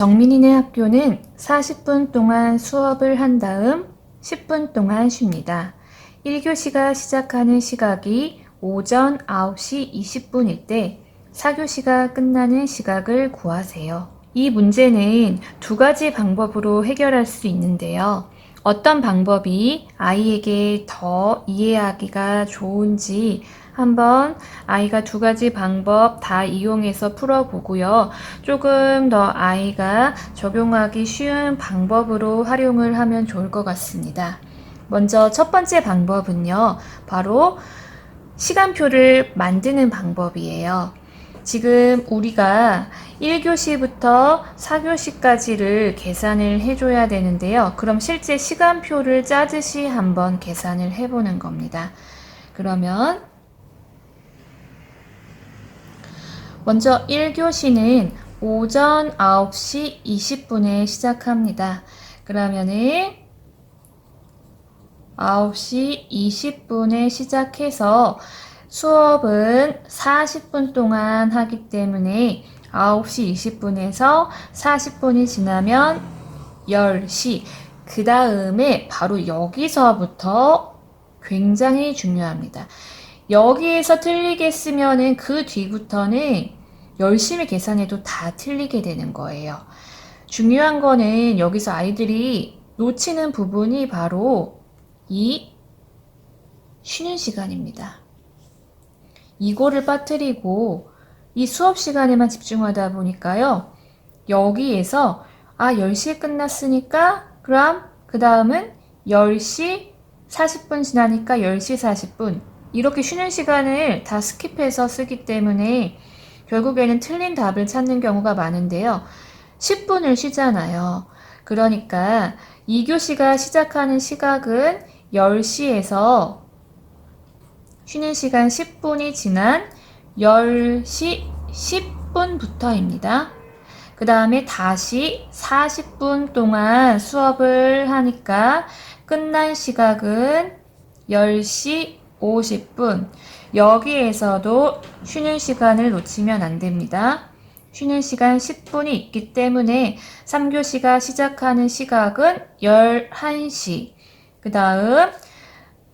정민이네 학교는 40분 동안 수업을 한 다음 10분 동안 쉽니다. 1교시가 시작하는 시각이 오전 9시 20분일 때 4교시가 끝나는 시각을 구하세요. 이 문제는 두 가지 방법으로 해결할 수 있는데요. 어떤 방법이 아이에게 더 이해하기가 좋은지 한번 아이가 두 가지 방법 다 이용해서 풀어보고요. 조금 더 아이가 적용하기 쉬운 방법으로 활용을 하면 좋을 것 같습니다. 먼저 첫 번째 방법은요. 바로 시간표를 만드는 방법이에요. 지금 우리가 1교시부터 4교시까지를 계산을 해줘야 되는데요. 그럼 실제 시간표를 짜듯이 한번 계산을 해보는 겁니다. 그러면 먼저 1교시는 오전 9시 20분에 시작합니다. 그러면은 9시 20분에 시작해서 수업은 40분 동안 하기 때문에 9시 20분에서 40분이 지나면 10시. 그 다음에 바로 여기서부터 굉장히 중요합니다. 여기에서 틀리게 쓰면은 그 뒤부터는 열심히 계산해도 다 틀리게 되는 거예요. 중요한 거는 여기서 아이들이 놓치는 부분이 바로 이 쉬는 시간입니다. 이거를 빠뜨리고 이 수업 시간에만 집중하다 보니까요. 여기에서 아 10시에 끝났으니까 그럼 그 다음은 10시 40분 지나니까 10시 40분 이렇게 쉬는 시간을 다 스킵해서 쓰기 때문에 결국에는 틀린 답을 찾는 경우가 많은데요. 10분을 쉬잖아요. 그러니까 2교시가 시작하는 시각은 10시에서 쉬는 시간 10분이 지난 10시 10분부터입니다. 그 다음에 다시 40분 동안 수업을 하니까 끝난 시각은 10시 50분. 여기에서도 쉬는 시간을 놓치면 안 됩니다. 쉬는 시간 10분이 있기 때문에 3교시가 시작하는 시각은 11시. 그 다음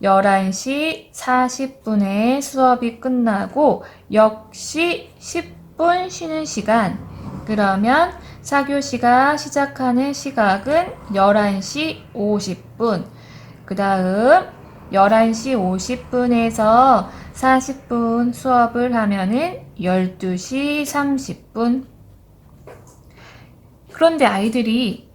11시 40분에 수업이 끝나고 역시 10분 쉬는 시간. 그러면 4교시가 시작하는 시각은 11시 50분. 그 다음 11시 50분에서 40분 수업을 하면은 12시 30분. 그런데 아이들이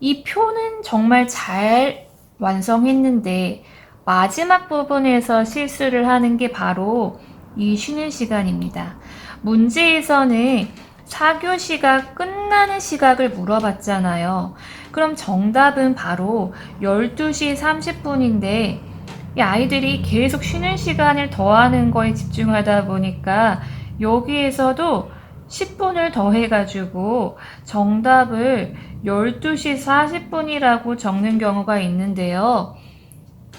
이 표는 정말 잘 완성했는데 마지막 부분에서 실수를 하는 게 바로 이 쉬는 시간입니다. 문제에서는 4교시가 끝나는 시각을 물어봤잖아요. 그럼 정답은 바로 12시 30분인데 이 아이들이 계속 쉬는 시간을 더하는 거에 집중하다 보니까 여기에서도 10분을 더해가지고 정답을 12시 40분이라고 적는 경우가 있는데요.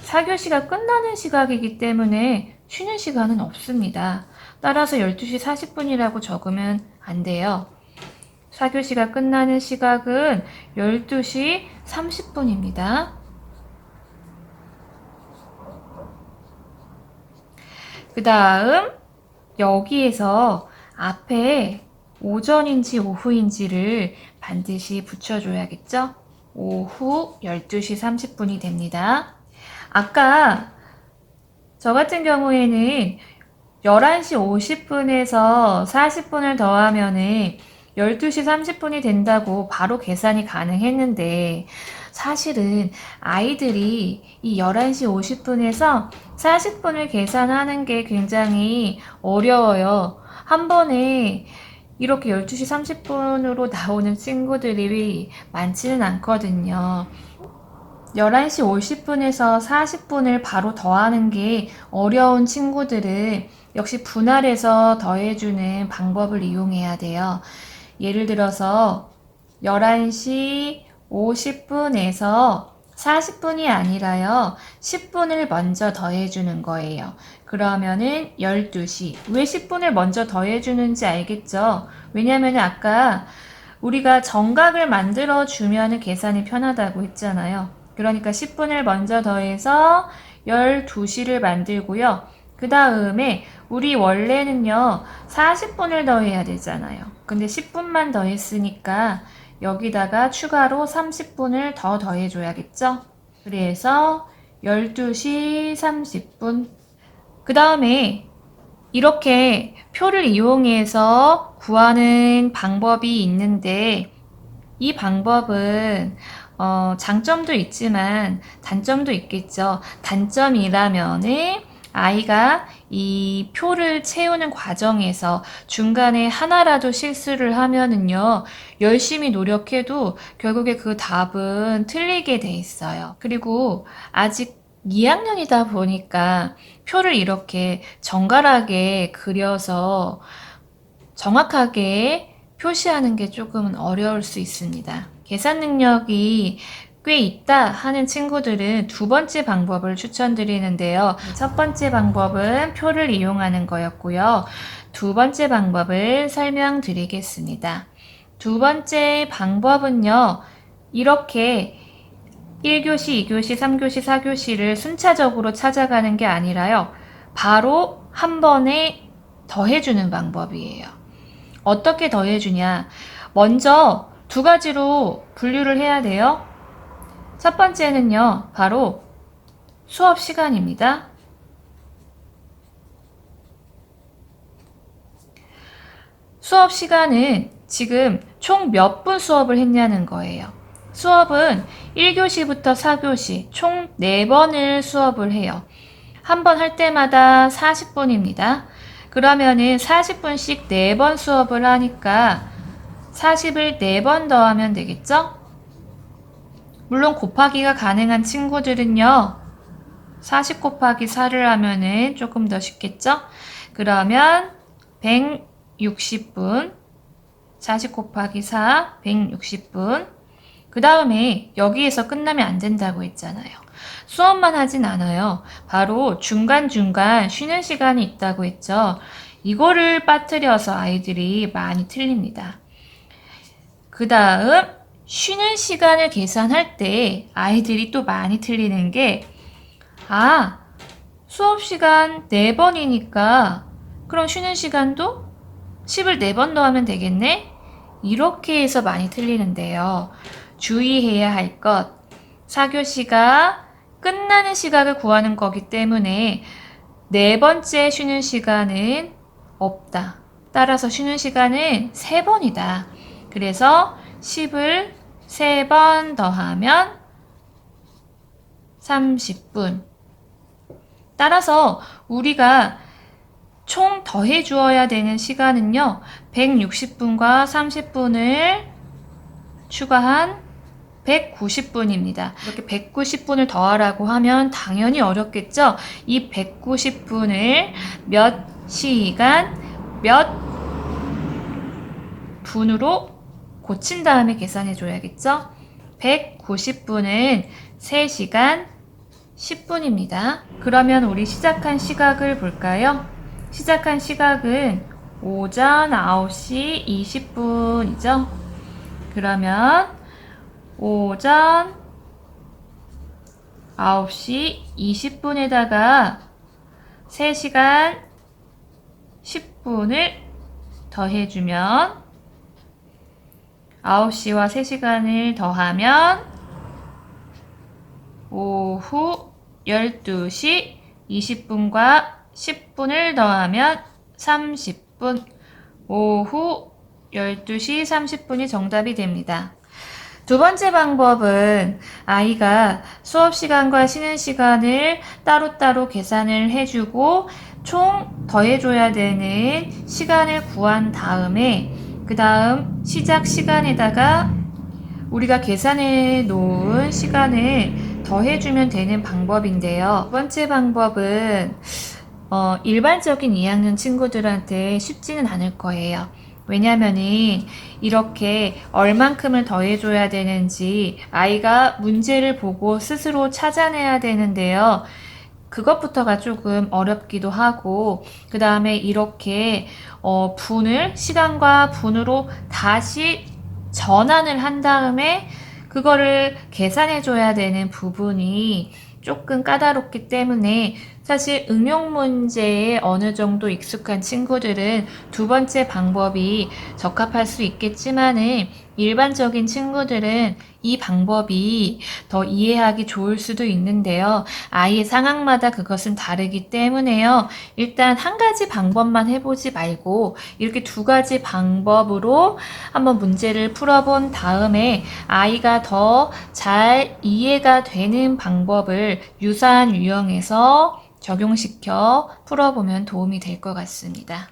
4교시가 끝나는 시각이기 때문에 쉬는 시간은 없습니다. 따라서 12시 40분이라고 적으면 안 돼요. 4교시가 끝나는 시각은 12시 30분입니다. 그 다음 여기에서 앞에 오전인지 오후인지를 반드시 붙여줘야겠죠? 오후 12시 30분이 됩니다. 아까 저 같은 경우에는 11시 50분에서 40분을 더하면은 12시 30분이 된다고 바로 계산이 가능했는데 사실은 아이들이 이 11시 50분에서 40분을 계산하는 게 굉장히 어려워요. 한 번에 이렇게 12시 30분으로 나오는 친구들이 많지는 않거든요. 11시 50분에서 40분을 바로 더하는 게 어려운 친구들은 역시 분할해서 더해주는 방법을 이용해야 돼요. 예를 들어서 11시 50분에서 40분이 아니라요. 10분을 먼저 더해주는 거예요. 그러면은 12시. 왜 10분을 먼저 더해주는지 알겠죠? 왜냐면 아까 우리가 정각을 만들어 주면 계산이 편하다고 했잖아요. 그러니까 10분을 먼저 더해서 12시를 만들고요. 그 다음에 우리 원래는요, 40분을 더해야 되잖아요. 근데 10분만 더했으니까 여기다가 추가로 30분을 더 더해줘야겠죠? 그래서 12시 30분. 그 다음에 이렇게 표를 이용해서 구하는 방법이 있는데 이 방법은 어, 장점도 있지만 단점도 있겠죠. 단점이라면은 아이가 이 표를 채우는 과정에서 중간에 하나라도 실수를 하면은요, 열심히 노력해도 결국에 그 답은 틀리게 돼 있어요. 그리고 아직 2학년이다 보니까 표를 이렇게 정갈하게 그려서 정확하게 표시하는 게 조금은 어려울 수 있습니다. 계산 능력이 꽤 있다 하는 친구들은 두 번째 방법을 추천드리는데요. 첫 번째 방법은 표를 이용하는 거였고요. 두 번째 방법을 설명드리겠습니다. 두 번째 방법은요, 이렇게 1교시, 2교시, 3교시, 4교시를 순차적으로 찾아가는 게 아니라요, 바로 한 번에 더해주는 방법이에요. 어떻게 더해주냐? 먼저 두 가지로 분류를 해야 돼요. 첫 번째는요, 바로 수업 시간입니다. 수업 시간은 지금 총 몇 분 수업을 했냐는 거예요. 수업은 1교시부터 4교시 총 4번을 수업을 해요. 한 번 할 때마다 40분입니다. 그러면은 40분씩 4번 수업을 하니까 40을 4번 더하면 되겠죠? 물론 곱하기가 가능한 친구들은요. 40 곱하기 4를 하면은 조금 더 쉽겠죠? 그러면 160분 40 곱하기 4 160분 그 다음에 여기에서 끝나면 안 된다고 했잖아요. 수업만 하진 않아요. 바로 중간중간 쉬는 시간이 있다고 했죠. 이거를 빠뜨려서 아이들이 많이 틀립니다. 그 다음 쉬는 시간을 계산할 때 아이들이 또 많이 틀리는 게 아, 수업 시간 4번이니까 그럼 쉬는 시간도 10을 4번 더하면 되겠네? 이렇게 해서 많이 틀리는데요. 주의해야 할 것. 4교시가 끝나는 시각을 구하는 거기 때문에 네 번째 쉬는 시간은 없다. 따라서 쉬는 시간은 세 번이다. 그래서 10을 세번 더하면 30분. 따라서 우리가 총 더해 주어야 되는 시간은요, 160분과 30분을 추가한 190분입니다. 이렇게 190분을 더하라고 하면 당연히 어렵겠죠? 이 190분을 몇 시간, 몇 분으로 고친 다음에 계산해 줘야겠죠? 190분은 3시간 10분입니다. 그러면 우리 시작한 시각을 볼까요? 시작한 시각은 오전 9시 20분이죠? 그러면 오전 9시 20분에다가 3시간 10분을 더해주면 9시와 3시간을 더하면 오후 12시 20분과 10분을 더하면 30분 오후 12시 30분이 정답이 됩니다. 두 번째 방법은 아이가 수업 시간과 쉬는 시간을 따로따로 계산을 해주고 총 더해줘야 되는 시간을 구한 다음에 그 다음 시작 시간에다가 우리가 계산해 놓은 시간을 더해주면 되는 방법인데요. 두 번째 방법은 어, 일반적인 2학년 친구들한테 쉽지는 않을 거예요. 왜냐면은 이렇게 얼만큼을 더해줘야 되는지 아이가 문제를 보고 스스로 찾아내야 되는데요. 그것부터가 조금 어렵기도 하고, 그 다음에 이렇게, 어, 분을, 시간과 분으로 다시 전환을 한 다음에 그거를 계산해 줘야 되는 부분이 조금 까다롭기 때문에 사실 응용 문제에 어느 정도 익숙한 친구들은 두 번째 방법이 적합할 수 있겠지만은 일반적인 친구들은 이 방법이 더 이해하기 좋을 수도 있는데요. 아이의 상황마다 그것은 다르기 때문에요. 일단 한 가지 방법만 해보지 말고 이렇게 두 가지 방법으로 한번 문제를 풀어본 다음에 아이가 더 잘 이해가 되는 방법을 유사한 유형에서 적용시켜 풀어보면 도움이 될 것 같습니다.